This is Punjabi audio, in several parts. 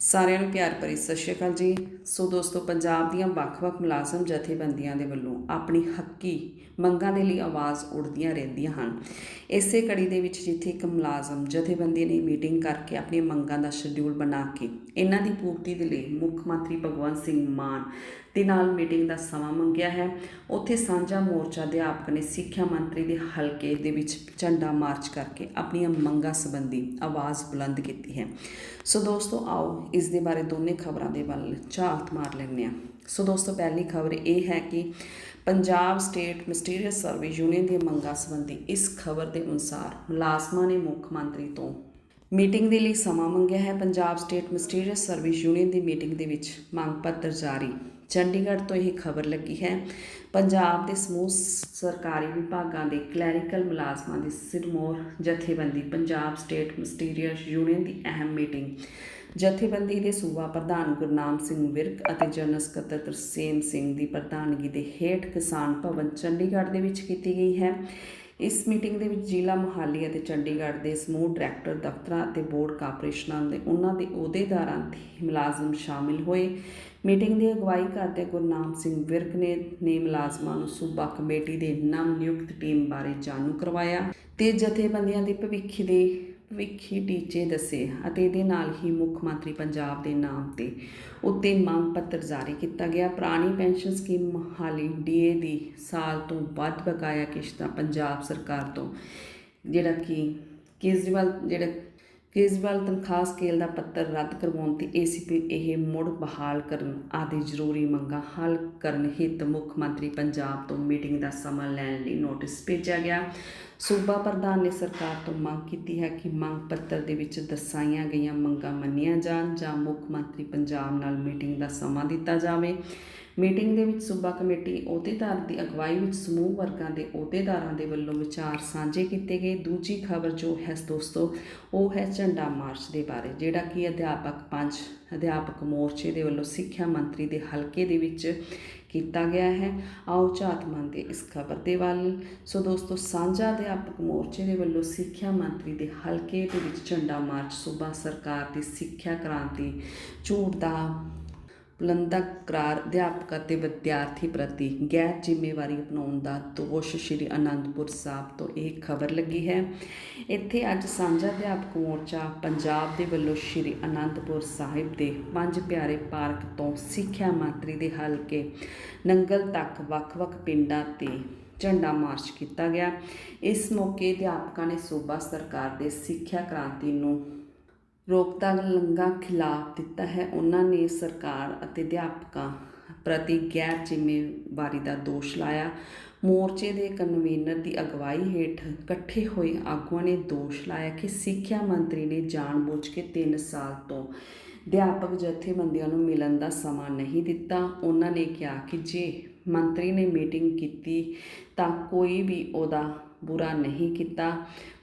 ਸਾਰਿਆਂ ਨੂੰ ਪਿਆਰ ਭਰੀ ਸਤਿ ਸ਼੍ਰੀ ਅਕਾਲ ਜੀ। ਸੋ ਦੋਸਤੋ, ਪੰਜਾਬ ਦੀਆਂ ਵੱਖ-ਵੱਖ ਮੁਲਾਜ਼ਮ ਜਥੇਬੰਦੀਆਂ ਦੇ ਵੱਲੋਂ ਆਪਣੀ ਹੱਕੀ ਮੰਗਾਂ ਦੇ ਲਈ ਆਵਾਜ਼ ਉੱਠਦੀਆਂ ਰਹਿੰਦੀਆਂ ਹਨ। ਇਸੇ ਕੜੀ ਦੇ ਵਿੱਚ ਜਿੱਥੇ ਇੱਕ ਮੁਲਾਜ਼ਮ ਜਥੇਬੰਦੀ ਨੇ ਮੀਟਿੰਗ ਕਰਕੇ ਆਪਣੀਆਂ ਮੰਗਾਂ ਦਾ ਸ਼ਡਿਊਲ ਬਣਾ ਕੇ ਇਹਨਾਂ ਦੀ ਪੂਰਤੀ ਦੇ ਲਈ ਮੁੱਖ ਮੰਤਰੀ ਭਗਵੰਤ ਸਿੰਘ ਮਾਨ ਦੇ ਨਾਲ ਮੀਟਿੰਗ ਦਾ ਸਮਾਂ ਮੰਗਿਆ ਹੈ। ਉੱਥੇ ਸਾਂਝਾ ਮੋਰਚਾ ਅਧਿਆਪਕ ਨੇ ਸਿੱਖਿਆ ਮੰਤਰੀ ਦੇ ਹਲਕੇ ਦੇ ਵਿੱਚ ਝੰਡਾ ਮਾਰਚ ਕਰਕੇ ਆਪਣੀਆਂ ਮੰਗਾਂ ਸੰਬੰਧੀ ਆਵਾਜ਼ ਬੁਲੰਦ ਕੀਤੀ ਹੈ। ਸੋ ਦੋਸਤੋ, ਆਓ ਇਸ ਦੇ ਬਾਰੇ ਦੋਨੇ ਖਬਰਾਂ ਦੇ ਵੱਲ ਝਾਤ ਮਾਰ ਲੈਂਦੇ ਹਾਂ। ਸੋ ਦੋਸਤੋ, ਪਹਿਲੀ ਖਬਰ ਇਹ ਹੈ ਕਿ Punjab state mysterious service union ਦੀਆਂ ਮੰਗਾਂ ਸੰਬੰਧੀ ਇਸ ਖਬਰ ਦੇ ਅਨੁਸਾਰ ਮੁਲਾਜ਼ਮਾਂ ਨੇ ਮੁੱਖ ਮੰਤਰੀ ਤੋਂ ਮੀਟਿੰਗ ਦੇ ਲਈ ਸਮਾਂ ਮੰਗਿਆ ਹੈ। Punjab state mysterious service union ਦੀ ਮੀਟਿੰਗ ਦੇ ਵਿੱਚ ਮੰਗ ਪੱਤਰ ਜਾਰੀ। ਚੰਡੀਗੜ੍ਹ ਤੋਂ ਇਹ ਖਬਰ ਲੱਗੀ ਹੈ। ਪੰਜਾਬ ਦੇ ਸਮੂਹ ਸਰਕਾਰੀ ਵਿਭਾਗਾਂ ਦੇ ਕਲੈਰੀਕਲ ਮੁਲਾਜ਼ਮਾਂ ਦੀ ਸਿਰਮੌਰ ਜਥੇਬੰਦੀ, ਪੰਜਾਬ ਸਟੇਟ ਮਿਸਟੀਰੀਅਸ ਯੂਨੀਅਨ ਦੀ ਅਹਿਮ ਮੀਟਿੰਗ। ਜਥੇਬੰਦੀ ਦੇ ਸੂਬਾ ਪ੍ਰਧਾਨ ਗੁਰਨਾਮ ਸਿੰਘ ਵਿਰਕ ਅਤੇ ਜਨਰਲ ਸਕੱਤਰ ਤਰਸੇਮ ਸਿੰਘ ਦੀ ਪ੍ਰਧਾਨਗੀ ਦੇ ਹੇਠ ਕਿਸਾਨ ਭਵਨ ਚੰਡੀਗੜ੍ਹ ਦੇ ਵਿੱਚ ਕੀਤੀ ਗਈ ਹੈ। ਇਸ ਮੀਟਿੰਗ ਦੇ ਵਿੱਚ ਜ਼ਿਲ੍ਹਾ ਮੁਹਾਲੀ ਅਤੇ ਚੰਡੀਗੜ੍ਹ ਦੇ ਸਮੂਹ ਡਾਇਰੈਕਟਰ, ਦਫ਼ਤਰਾਂ ਅਤੇ ਬੋਰਡ ਕਾਰਪੋਰੇਸ਼ਨਾਂ ਦੇ ਉਹਨਾਂ ਦੇ ਅਹੁਦੇਦਾਰਾਂ ਤੇ ਮੁਲਾਜ਼ਮ ਸ਼ਾਮਿਲ ਹੋਏ। ਮੀਟਿੰਗ ਦੀ ਅਗਵਾਈ ਕਰਦੇ ਗੁਰਨਾਮ ਸਿੰਘ ਵਿਰਕ ਨੇ ਨੇ ਮੁਲਾਜ਼ਮਾਂ ਨੂੰ ਸੂਬਾ ਕਮੇਟੀ ਦੇ ਨਵ ਨਿਯੁਕਤ ਟੀਮ ਬਾਰੇ ਜਾਣੂ ਕਰਵਾਇਆ ਤੇ ਜਥੇਬੰਦੀਆਂ ਦੇ ਭਵਿੱਖ ਦੇ ਭਵਿੱਖੀ ਟੀਚੇ ਦੱਸੇ ਅਤੇ ਇਹਦੇ ਨਾਲ ਹੀ ਮੁੱਖ ਮੰਤਰੀ ਪੰਜਾਬ ਦੇ ਨਾਮ ਤੇ ਉੱਤੇ ਮੰਗ ਪੱਤਰ ਜਾਰੀ ਕੀਤਾ ਗਿਆ। ਪੁਰਾਣੀ ਪੈਨਸ਼ਨ ਸਕੀਮ ਮਹਾਲੀ ਡੀਏ ਦੀ ਸਾਲ ਤੋਂ ਵੱਧ ਬਕਾਇਆ ਕਿਸ਼ਤਾਂ ਪੰਜਾਬ ਸਰਕਾਰ ਤੋਂ, ਜਿਹੜਾ ਕਿ ਕੇਜਰੀਵਾਲ, ਜਿਹੜਾ ਕੇਜਰੀਵਾਲ ਤਨਖਾਹ ਸਕੇਲ ਦਾ ਪੱਤਰ ਰੱਦ ਕਰਵਾਉਣ ਤੇ ਏਸੀਪੀ ਇਹ ਮੁੜ ਬਹਾਲ ਕਰਨ ਆਦਿ ਜ਼ਰੂਰੀ ਮੰਗਾਂ ਹੱਲ ਕਰਨ ਹਿੱਤ ਮੁੱਖ ਮੰਤਰੀ ਪੰਜਾਬ ਤੋਂ ਮੀਟਿੰਗ ਦਾ ਸਮਾਂ ਲੈਣ ਲਈ ਨੋਟਿਸ ਭੇਜਿਆ ਗਿਆ। ਸੂਬਾ ਪ੍ਰਧਾਨ ਨੇ ਸਰਕਾਰ ਤੋਂ ਮੰਗ ਕੀਤੀ ਹੈ ਕਿ ਮੰਗ ਪੱਤਰ ਦੇ ਵਿੱਚ ਦਰਸਾਈਆਂ ਗਈਆਂ ਮੰਗਾਂ ਮੰਨੀਆਂ ਜਾਣ ਜਾਂ ਮੁੱਖ ਮੰਤਰੀ ਪੰਜਾਬ ਨਾਲ ਮੀਟਿੰਗ ਦਾ ਸਮਾਂ ਦਿੱਤਾ ਜਾਵੇ। ਮੀਟਿੰਗ ਦੇ ਵਿੱਚ ਸੂਬਾ ਕਮੇਟੀ, ਅਹੁਦੇਦਾਰ ਦੀ ਅਗਵਾਈ ਵਿੱਚ ਸਮੂਹ ਵਰਗਾਂ ਦੇ ਅਹੁਦੇਦਾਰਾਂ ਦੇ ਵੱਲੋਂ ਵਿਚਾਰ ਸਾਂਝੇ ਕੀਤੇ ਗਏ। ਦੂਜੀ ਖਬਰ ਜੋ ਹੈ ਦੋਸਤੋ, ਉਹ ਹੈ ਝੰਡਾ ਮਾਰਚ ਦੇ ਬਾਰੇ, ਜਿਹੜਾ ਕਿ ਅਧਿਆਪਕ ਪੰਜ, ਅਧਿਆਪਕ ਮੋਰਚੇ ਦੇ ਵੱਲੋਂ ਸਿੱਖਿਆ ਮੰਤਰੀ ਦੇ ਹਲਕੇ ਦੇ ਵਿੱਚ ਕੀਤਾ ਗਿਆ ਹੈ। ਆਓ ਝਾਤ ਮੰਨਦੇ ਇਸ ਖਬਰ ਦੇ ਵੱਲ। ਸੋ ਦੋਸਤੋ, ਸਾਂਝਾ ਅਧਿਆਪਕ ਮੋਰਚੇ ਦੇ ਵੱਲੋਂ ਸਿੱਖਿਆ ਮੰਤਰੀ ਦੇ ਹਲਕੇ ਦੇ ਵਿੱਚ ਝੰਡਾ ਮਾਰਚ, ਸੂਬਾ ਸਰਕਾਰ ਦੀ ਸਿੱਖਿਆ ਕ੍ਰਾਂਤੀ ਝੂਠ ਦਾ ਬੁਲੰਦਾ ਕਰਾਰ ਅਧਿਆਪਕ ਅਤੇ ਵਿਦਿਆਰਥੀ ਪ੍ਰਤੀ ਗੈਰ ਜ਼ਿੰਮੇਵਾਰੀ ਅਪਣਾਉਣ ਦਾ ਦੋਸ਼ ਸ਼੍ਰੀ ਅਨੰਦਪੁਰ ਸਾਹਿਬ ਤੋਂ ਇਹ ਖਬਰ ਲੱਗੀ ਹੈ। ਇੱਥੇ ਅੱਜ ਸਾਂਝਾ ਅਧਿਆਪਕ ਮੋਰਚਾ ਪੰਜਾਬ ਦੇ ਵੱਲੋਂ ਸ਼੍ਰੀ ਅਨੰਦਪੁਰ ਸਾਹਿਬ ਦੇ ਪੰਜ ਪਿਆਰੇ ਪਾਰਕ ਤੋਂ ਸਿੱਖਿਆ ਮੰਤਰੀ ਦੇ ਹਲਕੇ ਨੰਗਲ ਤੱਕ ਵੱਖ-ਵੱਖ ਪਿੰਡਾਂ ਤੇ ਝੰਡਾ ਮਾਰਚ ਕੀਤਾ ਗਿਆ। ਇਸ ਮੌਕੇ ਅਧਿਆਪਕਾਂ ਨੇ ਸੂਬਾ ਸਰਕਾਰ ਦੇ ਸਿੱਖਿਆ ਕ੍ਰਾਂਤੀ ਨੂੰ ਰੋਕਤਾ ਲੰਗਾ ਖਿਲਾਫ ਦਿੱਤਾ ਹੈ। ਉਹਨਾਂ ਨੇ ਸਰਕਾਰ ਅਤੇ ਅਧਿਆਪਕਾਂ ਪ੍ਰਤੀ ਗੈਰ ਜ਼ਿੰਮੇਵਾਰੀ ਦਾ ਦੋਸ਼ ਲਾਇਆ। ਮੋਰਚੇ ਦੇ ਕਨਵੀਨਰ ਦੀ ਅਗਵਾਈ ਹੇਠ ਇਕੱਠੇ ਹੋਏ ਆਗੂਆਂ ਨੇ ਦੋਸ਼ ਲਾਇਆ ਕਿ ਸਿੱਖਿਆ ਮੰਤਰੀ ਨੇ ਜਾਣਬੁੱਝ ਕੇ 3 ਸਾਲ ਤੋਂ ਅਧਿਆਪਕ ਜਥੇਬੰਦੀਆਂ ਨੂੰ ਮਿਲਣ ਦਾ ਸਮਾਂ ਨਹੀਂ ਦਿੱਤਾ। ਉਹਨਾਂ ਨੇ ਕਿਹਾ ਕਿ ਜੇ ਮੰਤਰੀ ਨੇ ਮੀਟਿੰਗ ਕੀਤੀ ਤਾਂ ਕੋਈ ਵੀ ਉਹਦਾ ਬੁਰਾ ਨਹੀਂ ਕੀਤਾ,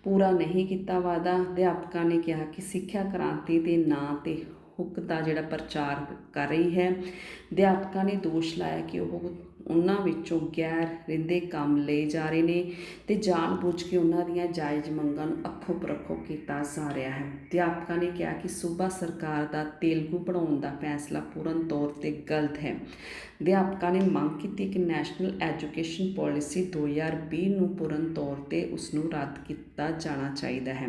ਪੂਰਾ ਨਹੀਂ ਕੀਤਾ ਵਾਦਾ ਅਧਿਆਪਕਾਂ ਨੇ ਕਿਹਾ ਕਿ ਸਿੱਖਿਆ ਕ੍ਰਾਂਤੀ ਦੇ ਨਾਂ ਤੇ ਹੁੱਕ ਦਾ ਜਿਹੜਾ ਪ੍ਰਚਾਰ ਕਰ ਰਹੀ ਹੈ, ਅਧਿਆਪਕਾਂ ਨੇ ਦੋਸ਼ ਲਾਇਆ ਕਿ ਉਹ ਉਹਨਾਂ ਵਿੱਚੋਂ ਗੈਰ ਰਿੰਦੇ ਕੰਮ ਲਏ ਜਾ ਰਹੇ ਨੇ ਤੇ ਜਾਣਬੁੱਝ ਕੇ ਉਹਨਾਂ ਦੀਆਂ ਜਾਇਜ਼ ਮੰਗਾਂ ਨੂੰ ਅੱਖੋਂ ਪਰਖੋਂ ਕੀਤਾ ਜਾ ਰਿਹਾ ਹੈ। ਅਧਿਆਪਕਾਂ ਨੇ ਕਿਹਾ ਕਿ ਸੂਬਾ ਸਰਕਾਰ ਦਾ ਤੇਲਗੂ ਪੜਾਉਣ ਦਾ ਫੈਸਲਾ ਪੂਰਨ ਤੌਰ ਤੇ ਗਲਤ ਹੈ। ਅਧਿਆਪਕਾਂ ਨੇ ਮੰਗ ਕੀਤੀ ਕਿ ਨੈਸ਼ਨਲ ਐਜੂਕੇਸ਼ਨ ਪਾਲਿਸੀ 2020 ਨੂੰ ਪੂਰਨ ਤੌਰ ਤੇ ਉਸ ਨੂੰ ਰੱਦ ਕੀਤਾ ਜਾਣਾ ਚਾਹੀਦਾ ਹੈ।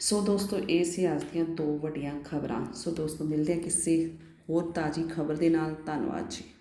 ਸੋ ਦੋਸਤੋ, ਇਹ ਸੀ ਅੱਜ ਦੀਆਂ ਦੋ ਵੱਡੀਆਂ ਖਬਰਾਂ। ਸੋ ਦੋਸਤੋ, ਮਿਲਦੇ ਹਾਂ ਕਿਸੇ ਹੋਰ ਤਾਜ਼ੀ ਖਬਰ ਦੇ ਨਾਲ। ਧੰਨਵਾਦ ਜੀ।